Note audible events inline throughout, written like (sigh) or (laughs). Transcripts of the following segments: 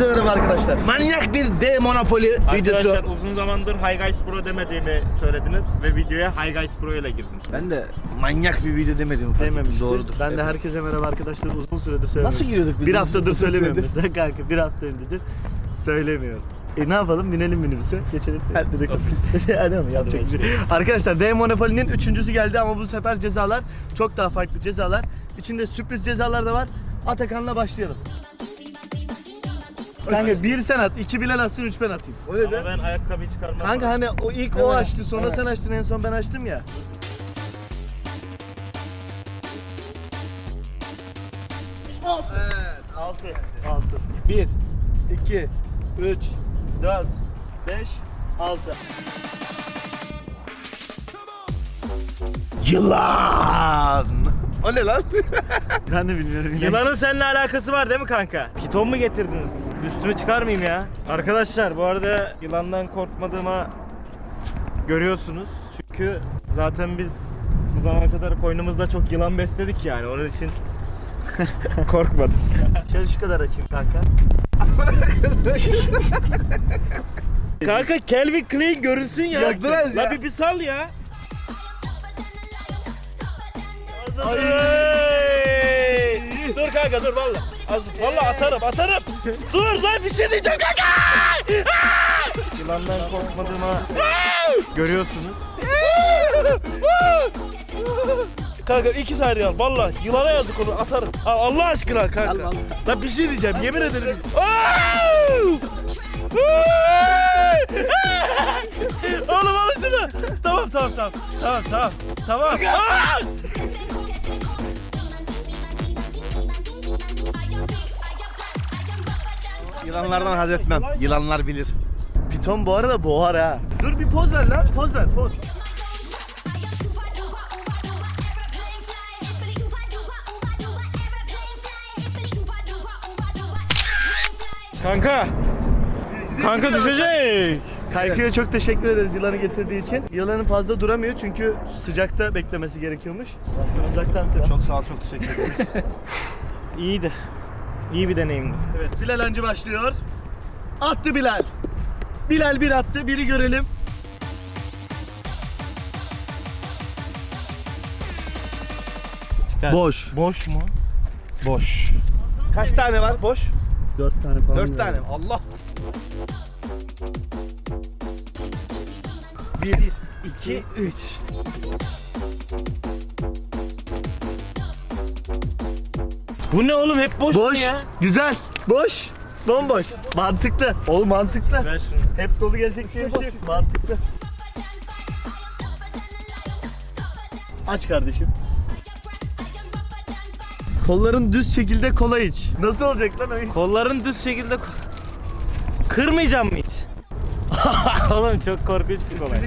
merhaba arkadaşlar. Manyak bir D Monopoly videosu. Arkadaşlar uzun zamandır High Guys Pro demediğimi söylediniz ve videoya High Guys Pro ile girdim. Ben de manyak bir video demedim. Dememiştim. Doğrudur. Ben de herkese merhaba arkadaşlar uzun süredir söylemiyorum. Nasıl giriyorduk biz? Bir haftadır söylemiyorum mesela (laughs) kanka bir hafta öncedir söylemiyorum. E ne yapalım binelim minibüse geçelim. Hadi de (laughs) Hadi ama yapacak bir şey. Arkadaşlar D Monopoly'nin üçüncüsü geldi ama bu sefer cezalar çok daha farklı cezalar. İçinde sürpriz cezalar da var. Atakan'la başlayalım. Kanka bir sen at, iki Bilal atsın, üç ben atayım. O ne Ama ben ayakkabıyı çıkarmam. Kanka hani o ilk o açtı sonra evet. sen açtın en son ben açtım ya. Evet. 6 6 1 2 3 4 5 6 Yılan. O ne lan? (laughs) Ben de bilmiyorum. Yılanın seninle alakası var değil mi kanka? Piton mu getirdiniz? Üstümü çıkarmayayım ya. Arkadaşlar bu arada yılandan korkmadığıma görüyorsunuz. Çünkü zaten biz bu zamana kadar koynumuzda çok yılan besledik yani onun için (laughs) korkmadım. Şöyle şu kadar açayım kanka. (laughs) Kanka Calvin Klein görünsün ya. Yok, biraz La ya. bir, bir sal ya. Ay. Dur kanka dur valla. Az- Valla atarım atarım. dur lan bir şey diyeceğim kanka. Yılandan korkmadığıma görüyorsunuz. Kanka iki saniye al valla yılana yazık onu atarım. Al, Allah aşkına kanka. Lan bir şey diyeceğim yemin ederim. Oğlum al şunu. Tamam tamam tamam. Tamam tamam. Tamam. Yılanlardan haz etmem. Yılanlar bilir. Piton bu arada boğar ha. Dur bir poz ver lan. Poz ver poz. Kanka. Kanka düşecek. Kaykı'ya çok teşekkür ederiz yılanı getirdiği için. Yılanın fazla duramıyor çünkü sıcakta beklemesi gerekiyormuş. Uzaktan selam. Çok sağ ol, çok teşekkür ederiz. (laughs) iyiydi. İyi bir deneyimdi. Evet Bilal önce başlıyor. Attı Bilal. Bilal bir attı. Biri görelim. Çıkar. Boş. Boş mu? Boş. Kaç tane var boş? 4 tane falan. Dört tane mi? Allah. 1, 2, 3. Bu ne oğlum hep boş, mu Boş. ya? Güzel. Boş. Bomboş. Mantıklı. Oğlum mantıklı. Ver şunu. Hep dolu gelecek diye bir şey yok. Mantıklı. Aç kardeşim. Kolların düz şekilde kola iç. Nasıl olacak lan o iş? Kolların düz şekilde ko- Kırmayacağım mı hiç? (laughs) Oğlum çok korkunç bir kolay.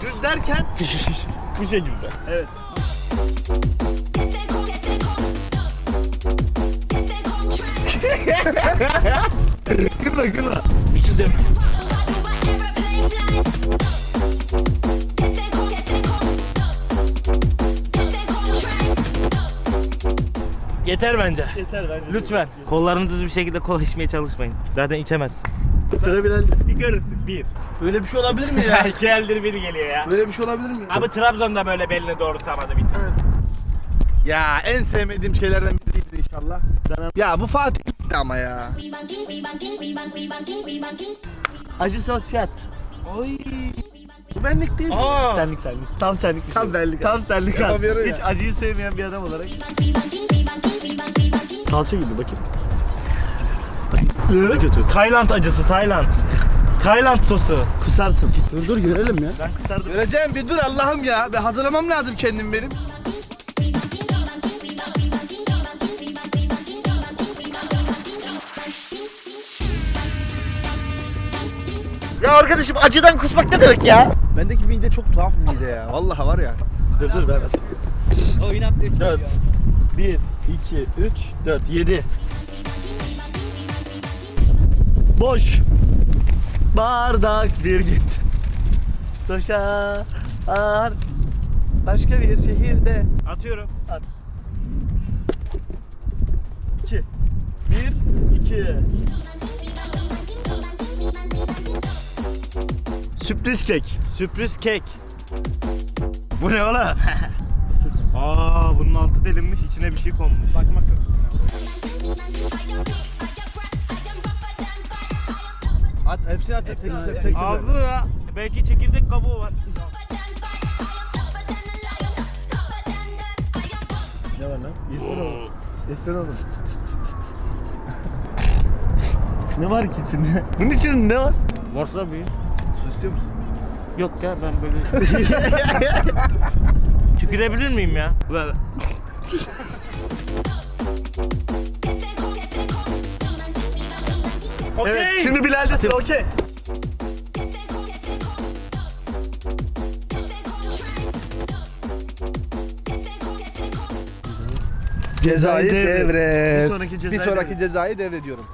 Düz derken (laughs) bu şekilde. Evet. Kırma kırma. İçtim. Yeter bence. Yeter bence. Lütfen. Kollarını düz bir şekilde kola içmeye çalışmayın. Zaten içemezsin. Sıra Bilal. Bir görürsün. Bir. Böyle bir şey olabilir mi ya? (laughs) İki eldir biri geliyor ya. Böyle bir şey olabilir mi? Abi Trabzon'da böyle beline doğru samadı bir Ya en sevmediğim şeylerden biriydi inşallah. Ya bu Fatih gitti ama ya. Acı sos şat. Bu benlik değil mi? Aa. Senlik senlik. Tam senlik. bir Tam şey. senlik. Tam senlik abi. Yapamıyorum ya. Hiç acıyı sevmeyen bir adam olarak. Salça gibi bakayım. Ne kötü. Tayland acısı Tayland. Tayland sosu. Kusarsın. Dur dur görelim ya. Ben kusardım. Göreceğim bir dur Allah'ım ya. Ben hazırlamam lazım kendim benim. Ya arkadaşım acıdan kusmak ne demek ya? Bendeki mide çok tuhaf bir mide ya. Vallahi var ya. Dur dur ver. Oyun attı 4 1 2 3 4 7 Boş Bardak bir git Doşa ar Başka bir şehirde Atıyorum. 2 Bir, iki. Sürpriz kek. Sürpriz kek. Bu ne ola? (laughs) Aa bunun altı delinmiş içine bir şey konmuş. Bakmak yok. At hepsini at hepsini. Tek tek. Ağzı ya. Belki çekirdek kabuğu var. Ne var lan? Yesene oğlum. Yesene oğlum. ne var ki içinde? Bunun içinde ne var? Wasabi. Su istiyor musun? Yok ya ben böyle... (laughs) Tükürebilir miyim ya? Ver. Okey. Evet, şimdi Bilal'de sıra okey. Cezayı devret. Bir sonraki cezayı Bir sonraki devret. cezayı devrediyorum. (laughs)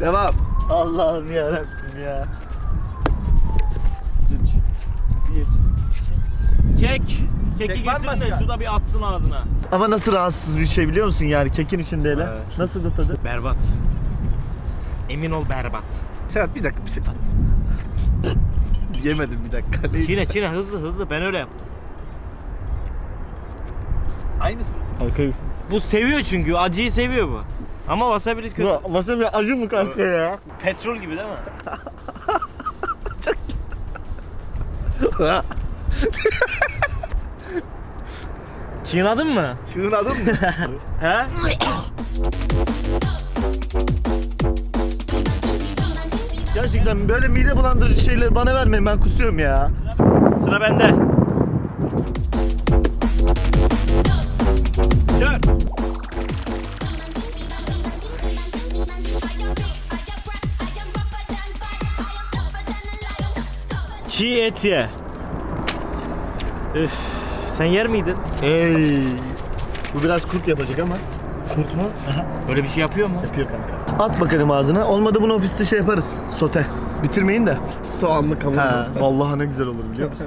Devam. Allah'ım yarabbim ya. Üç. Bir. Kek. Keki Kek var mı getirin de başka? şurada bir atsın ağzına. Ama nasıl rahatsız bir şey biliyor musun yani kekin içinde hele. Evet. Nasıl da tadı? Berbat. Emin ol berbat. Serhat bir dakika bir dakika. Yemedim bir dakika. Neyse. Çiğne çiğne hızlı hızlı ben öyle yaptım. Aynısı mı? Arkayı. Bu seviyor çünkü acıyı seviyor bu. Ama wasabi kötü. Bu wasabi acı mı kanka ya? Petrol gibi değil mi? (laughs) Çiğnadın mı? Çığınadın mı? (laughs) He? Gerçekten böyle mide bulandırıcı şeyleri bana vermeyin ben kusuyorum ya. Sıra bende. Dört. Çiğ et ye. Üf, sen yer miydin? Ey. Bu biraz kurt yapacak ama. Kurt mu? Böyle bir şey yapıyor mu? Yapıyor kanka. At bakalım ağzına. Olmadı bunu ofiste şey yaparız. Sote. Bitirmeyin de. Soğanlı kavurma. Ha, vallahi ne güzel olur biliyor musun?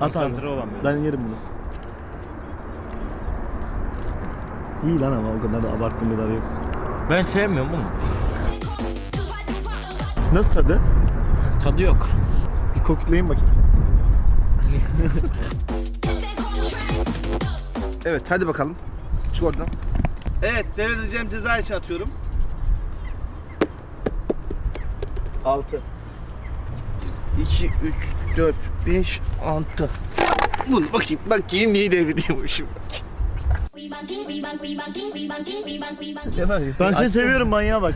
At ağzına. olamıyorum. Ben yerim bunu. İyi lan ama o kadar da abarttığım kadar yok. Ben sevmiyorum bunu. Nasıl tadı? Tadı yok. Bir koklayayım bakayım. (laughs) Evet hadi bakalım. Çık oradan. Evet devredeceğim ceza için atıyorum. 6. 2, 3, 4, 5, 6. Bunu bakayım bakayım neyi devrediyormuşum. Ben seni seviyorum manyağa bak.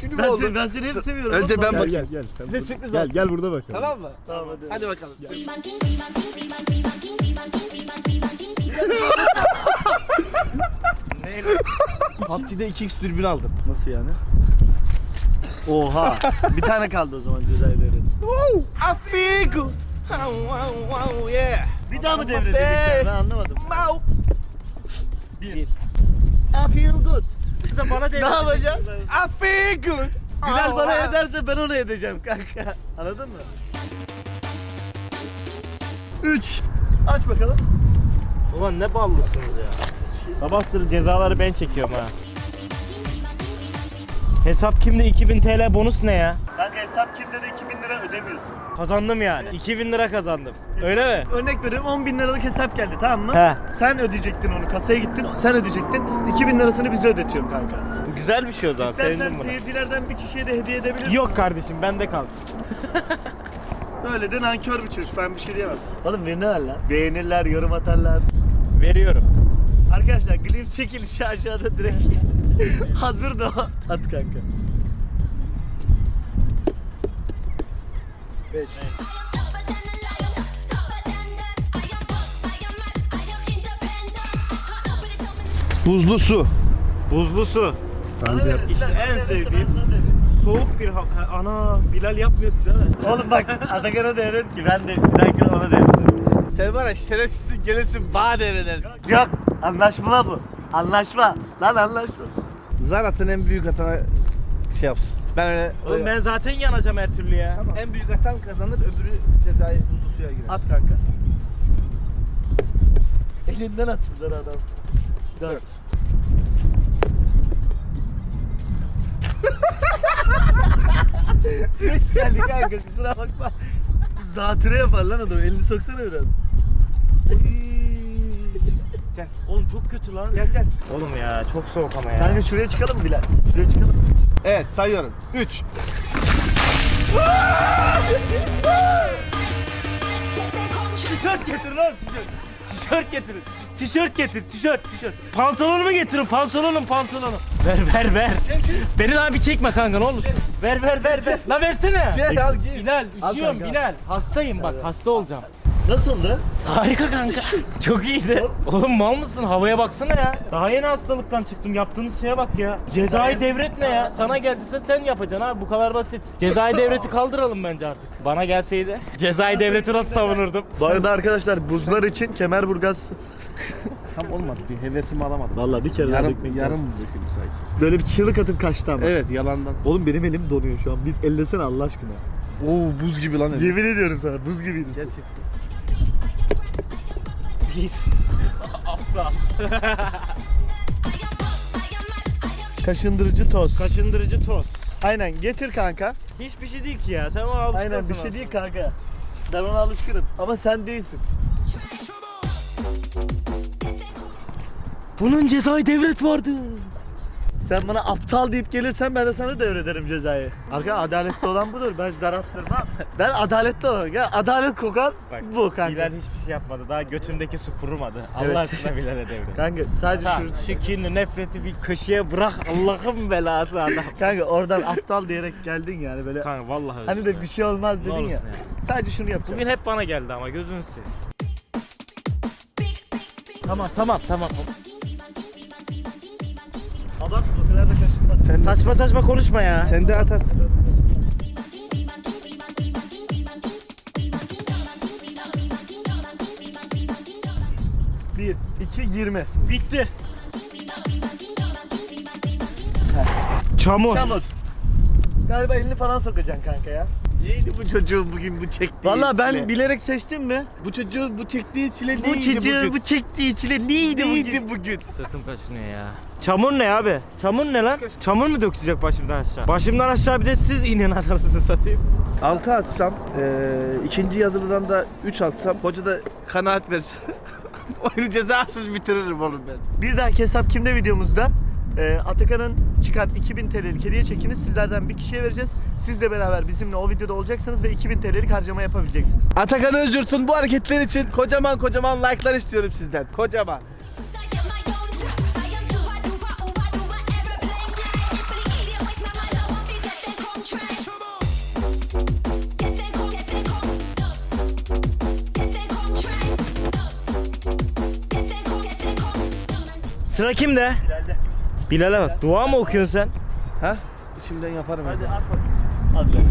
Şunu mu Ben oldu? seni, ben seni hep seviyorum. Önce oğlum. ben Gel, bakayım. Gel gel. Sen Size burada- sürpriz Gel olsun. gel burada bakalım. Tamam mı? Tamam hadi. Hadi bakalım. Ne? PUBG'de 2x dürbün aldım. Nasıl yani? Oha. bir tane kaldı o zaman cezayı devret. Woo! I feel good. Wow, wow, wow, yeah. Bir daha mı devredelim? Ben anlamadım. Wow. Bir. I feel good. İşte bana Ne yapacaksın? I feel good. Bilal bana ederse ben ona edeceğim kanka. Anladın mı? 3. Aç bakalım. Ulan ne ballısınız ya. Sabahtır cezaları ben çekiyorum ha. Hesap kimde 2000 TL bonus ne ya? Kanka hesap kimde de 2000 lira ödemiyorsun. Kazandım yani. 2000 lira kazandım. Öyle mi? Örnek veriyorum 10 bin liralık hesap geldi tamam mı? He. Sen ödeyecektin onu kasaya gittin sen ödeyecektin 2000 lirasını bize ödetiyorum kanka. Bu güzel bir şey o zaman. İstersen Sevindim buna. seyircilerden bir kişiye de hediye edebilirsin. Yok kardeşim bende kalsın. (laughs) Böyle de nankör bir çocuk ben bir şey diyemem. Oğlum beğenirler lan. Beğenirler, yorum atarlar. Veriyorum. Arkadaşlar glim çekilişi aşağıda direkt (laughs) hazır da. At kanka. 5. Buzlu su. Buzlu su. İşte en sevdiğim soğuk bir ha- ha- ana Bilal yapmıyordu değil mi? Oğlum bak Atakan'a devret ki ben de bir dahaki ona devrederim. Sen var ya şerefsizsin gelirsin bana devredersin. Yok anlaşma bu. Anlaşma. Lan anlaşma. Zar atan en büyük atana şey yapsın. Ben öyle... Oğlum ben zaten yanacağım her türlü ya. En büyük atan kazanır öbürü cezayı buzlu suya girer. At kanka. elinden attılar adam. Dört. Beş geldi kanka kusura bakma. Zatüre yapar lan adam elini soksana biraz. Gel. Oğlum çok kötü lan. Gel gel. Oğlum ya çok soğuk ama ya. Kanka şuraya çıkalım mı Bilal? Şuraya çıkalım. Evet sayıyorum. 3. Tişört getir lan tişört. Tişört getirin. Tişört getir, tişört, tişört. Pantolonumu getirin, pantolonum, pantolonum. Ver, ver, ver. Beni daha bir çekme kanka ne olur. Ver, ver, ver, ver. La versene. Gel al gel. Bilal, Al üşüyorum kanka. Bilal. Hastayım bak, hasta olacağım. Nasıldı? Harika kanka. (laughs) Çok iyiydi. Oğlum mal mısın? Havaya baksana ya. Daha yeni hastalıktan çıktım. Yaptığınız şeye bak ya. Cezayı devret ne ya? Sana geldiyse sen yapacaksın abi. Bu kadar basit. Cezayı devreti (laughs) kaldıralım bence artık. Bana gelseydi cezayı devleti nasıl savunurdum? Bu arada arkadaşlar buzlar için Kemerburgaz (laughs) Tam olmadı. Bir hevesimi alamadım. Vallahi bir kere daha yarım dökmek yarım döküldü sanki. böyle bir çığlık atıp kaçtı ama. Evet yalandan. Oğlum benim elim donuyor şu an. Bir ellesene Allah aşkına. Oo buz gibi lan. elim. Yemin ediyorum sana buz gibiydi. Gerçekten. Bir. (laughs) Kaşındırıcı toz. Kaşındırıcı toz. Aynen getir kanka. Hiçbir şey değil ki ya. Sen ona alışkınsın. Aynen bir şey değil kanka. Ben ona alışkınım. Ama sen değilsin. Bunun cezayı devret vardı. Sen bana aptal deyip gelirsen ben de sana devrederim cezayı. Arka adaletli olan budur. Ben zar attırmam. Ben adaletli olan. Ya adalet kokan Bak, bu kanka. Bilal hiçbir şey yapmadı. Daha götündeki su kurumadı. Evet. Allah aşkına Bilal'e devret. Kanka sadece Ha, şu... şu kinli nefreti bir köşeye bırak Allah'ın belası adam. Kanka oradan aptal diyerek geldin yani böyle. Kanka vallahi özür Hani de dilerim. bir şey olmaz Ne dedin olursun ya. ya. Sadece şunu yapacağım. Bugün hep bana geldi ama gözünü seveyim. Tamam tamam tamam. Abartma Sen de, Saçma saçma konuşma ya. sen de at at. Bir, iki, yirmi. Bitti. Çamur. Çamur. Galiba elini falan sokacaksın kanka ya. Neydi bu çocuğun bugün bu çektiği Valla ben çile? bilerek seçtim mi? Bu çocuğun bu çektiği çile Bu neydi çocuğu bugün? bu çektiği çile neydi, neydi bugün? Sırtım kaşınıyor ya. Çamur ne abi? Çamur ne lan? Çamur mu dökülecek başımdan aşağı? Başımdan aşağı bir de siz inin anasını satayım. 6 atsam, eee, ikinci yazılıdan da 3 atsam, hoca da kanaat verse (laughs) oyunu cezasız bitiririm oğlum ben. Bir dahaki hesap kimde videomuzda? Ee, Atakan'ın çıkan 2000 TL'lik hediye çekini sizlerden bir kişiye vereceğiz. Siz de beraber bizimle o videoda olacaksınız ve 2000 TL'lik harcama yapabileceksiniz. Atakan Özgürt'ün bu hareketler için kocaman kocaman like'lar istiyorum sizden. Kocaman. Sıra kimde? Bilal'e bak. Dua mı okuyorsun sen? Ha? İçimden yaparım. Hadi Hadi. at bakayım. Al Bilal.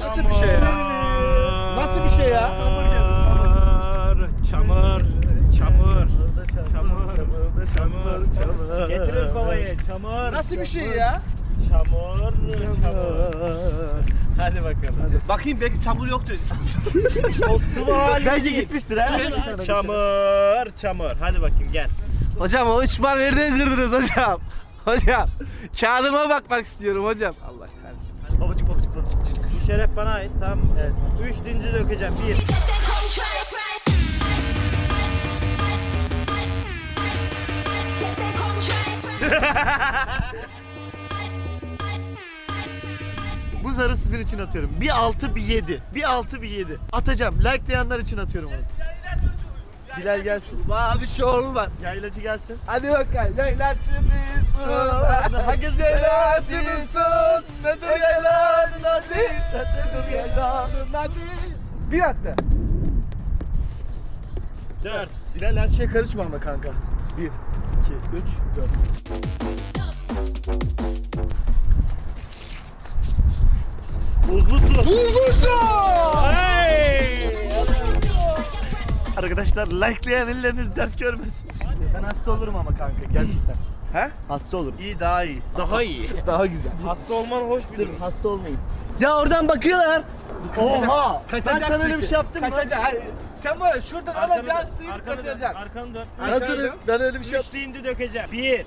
Nasıl bir şey ya? Nasıl bir şey ya? Çamur. Çamur. Çamur, çamur, çamur, çamur. Getirin kovayı. Çamur. Nasıl bir şey ya? Bakayım belki çamur yoktur. (laughs) O sıvı hali. Bence gitmiştir ha. Çamur. Çamur. Hadi bakayım gel. Hocam o üç bar nereden kırdınız hocam? Hocam kağıdıma bakmak istiyorum hocam. Allah kahretsin. Babacık babacık babacık. Bu şeref bana ait tamam mı? Evet. Üç dinci dökeceğim. Bir. (laughs) (laughs) Bu zarı sizin için atıyorum. Bir altı bir yedi. Bir altı bir yedi. Atacağım. Likelayanlar için atıyorum onu. Bilal gelsin. Bir şey olmaz. Yaylacı gelsin. Hadi bakalım. Leyla'çımızsın. Herkes Leyla'çımızsın. Nedir Leyla'nın adı? Nedir Leyla'nın adı? Bir hatta. Dört. Bilal her şeye karışma ama kanka. Bir, iki, üç, dört. Buzlu su. Bulduzu! Hey! Arkadaşlar likelayan elleriniz dert görmesin. Ben hasta olurum ama kanka gerçekten. He? Hasta olur. İyi daha iyi. Daha iyi. (laughs) Daha güzel. Hasta olman hoş bir Dur durum. hasta olmayın. Ya oradan bakıyorlar. Oha! Ben Kaçacak sana öyle bir şey yaptım mı? Kaçacak. Hayır, Sen var ya şuradan alacaksın arkanı dön, kaçacaksın. arkanı dön. Hazırım. Ben öyle bir şey Üç deyince dökeceğim. Bir.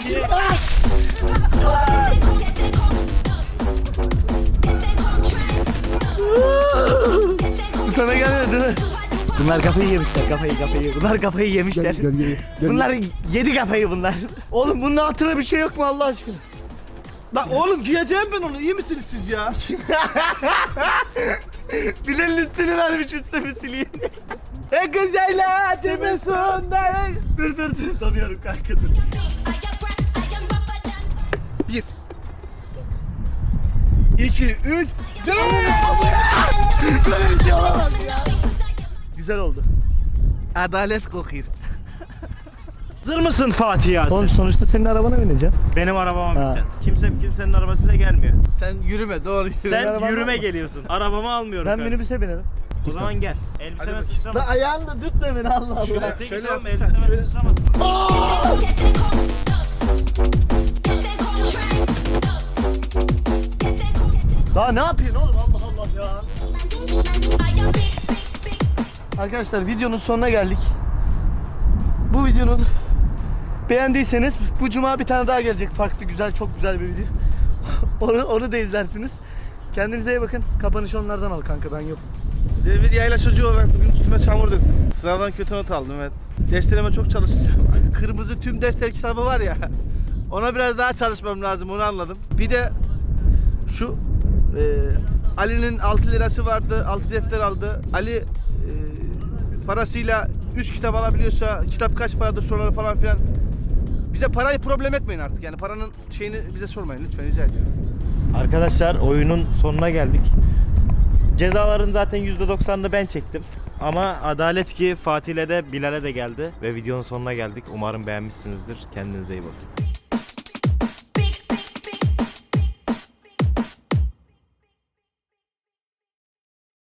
iki. Sana gelmedi değil mi? Bunlar kafayı yemişler, kafayı kafayı. Bunlar kafayı yemişler. Bunlar yedi kafayı bunlar. Oğlum bunun altına bir şey yok mu Allah aşkına? Lan oğlum giyeceğim ben onu. İyi misiniz siz ya? (laughs) Bilal'in üstünü vermiş üstümü sileyim. E güzel hayatımın sonunda. dur dur dur. Tutamıyorum kanka dur. Bir. İki, üç. Böyle bir şey olamaz ya. Güzel oldu. Adalet kokuyor. Hazır mısın Fatih Yasin? Oğlum sonuçta senin arabana bineceğim. Benim arabama Ha. bineceksin. Kimse kimsenin arabasıyla gelmiyor. Sen yürüme doğru yürü. Sen yürüme var mı? geliyorsun. Arabamı almıyorum. Ben kardeşim. minibüse binerim. O zaman gel. Elbiseme bakayım. La sıçramasın. ayağını da tutma beni Allah Allah. Şöyle- şöyle elbiseme şöyle. sıçramasın. Daha ne yapıyorsun oğlum Allah Allah ya. Arkadaşlar videonun sonuna geldik. Bu videonun beğendiyseniz bu cuma bir tane daha gelecek. Farklı güzel çok güzel bir video. (laughs) onu, onu da izlersiniz. Kendinize iyi bakın. Kapanışı onlardan al kanka ben yok. Bir yayla çocuğu olarak bugün üstüme çamur döktüm. Sınavdan kötü not aldım evet. Derslerime çok çalışacağım. Kırmızı tüm dersler kitabı var ya. Ona biraz daha çalışmam lazım onu anladım. Bir de şu e, Ali'nin 6 lirası vardı. 6 defter aldı. Ali e, parasıyla 3 kitap alabiliyorsa kitap kaç paradır soruları falan filan. Bize parayı problem etmeyin artık. Yani paranın şeyini bize sormayın lütfen rica ediyorum. Arkadaşlar oyunun sonuna geldik. Cezaların zaten %90'ını ben çektim. Ama adalet ki Fatih'le de Bilal'e de geldi. Ve videonun sonuna geldik. Umarım beğenmişsinizdir. Kendinize iyi bakın.